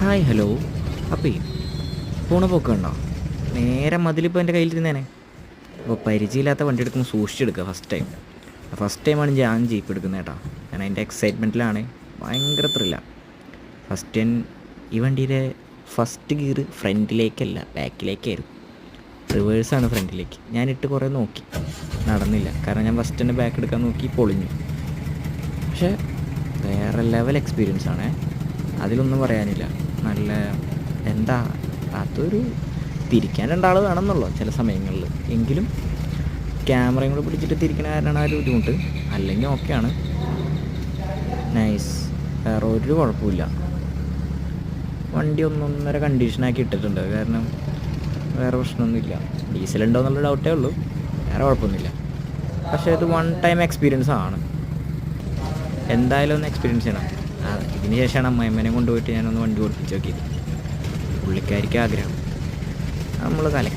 Hi hello അപ്പേ പോണ പോക്ക് കണ്ടോ നേരെ മതിലിപ്പോൾ എന്റെ കയ്യിലിരുന്നേനെ. അപ്പോൾ പരിചയമില്ലാത്ത വണ്ടി എടുക്കുമ്പോൾ സൂക്ഷിച്ചെടുക്കുക ഫസ്റ്റ് ടൈം ഫസ്റ്റ് ടൈമാണ് ഞാൻ ജീപ്പ് എടുക്കുന്നത് കേട്ടോ. ഞാൻ അതിന്റെ എക്സൈറ്റ്മെന്റിലാണ് ഭയങ്കര ത്രില്ല ഫസ്റ്റ് ടൈം ഈ വണ്ടിയുടെ ഫസ്റ്റ് ഗിയർ ഫ്രണ്ടിലേക്കല്ല ബാക്കിലേക്കായിരുന്നു റിവേഴ്സാണ് ഫ്രണ്ടിലേക്ക്. ഞാനിട്ട് കുറേ നോക്കി. നടന്നില്ല. കാരണം ഞാൻ ഫസ്റ്റ് തന്നെ ബാക്ക് എടുക്കാൻ നോക്കി പൊളിഞ്ഞു. പക്ഷേ വേറെ ലെവൽ എക്സ്പീരിയൻസ് ആണ്. അതിലൊന്നും പറയാനില്ല. നല്ല എന്താ അതൊരു തിരിക്കാൻ രണ്ടാൾ വേണമെന്നുള്ളൂ ചില സമയങ്ങളിൽ. എങ്കിലും ക്യാമറയും കൂടെ പിടിച്ചിട്ട് തിരിക്കണ കാരണമാണ് ആ ഒരു ബുദ്ധിമുട്ട്. അല്ലെങ്കിൽ ഓക്കെയാണ് നൈസ് വേറെ ഒരു കുഴപ്പമില്ല. വണ്ടി ഒന്നൊന്നര കണ്ടീഷനാക്കി ഇട്ടിട്ടുണ്ട്. കാരണം വേറെ പ്രശ്നമൊന്നുമില്ല. ഡീസൽ ഉണ്ടോ എന്നുള്ള ഡൗട്ടേ ഉള്ളൂ. വേറെ കുഴപ്പമൊന്നുമില്ല. പക്ഷേ ഇത് വൺ ടൈം എക്സ്പീരിയൻസ് ആണ്. എന്തായാലും ഒന്ന് എക്സ്പീരിയൻസ് ചെയ്യണം. ഇതിന് ശേഷമാണ് അമ്മയമ്മനെ കൊണ്ടുപോയിട്ട് ഞാനൊന്ന് വണ്ടി ഓടിപ്പിച്ച് നോക്കിയത്. പുള്ളിക്കാരിക്ക് ആഗ്രഹം. നമ്മൾ കലക്കി.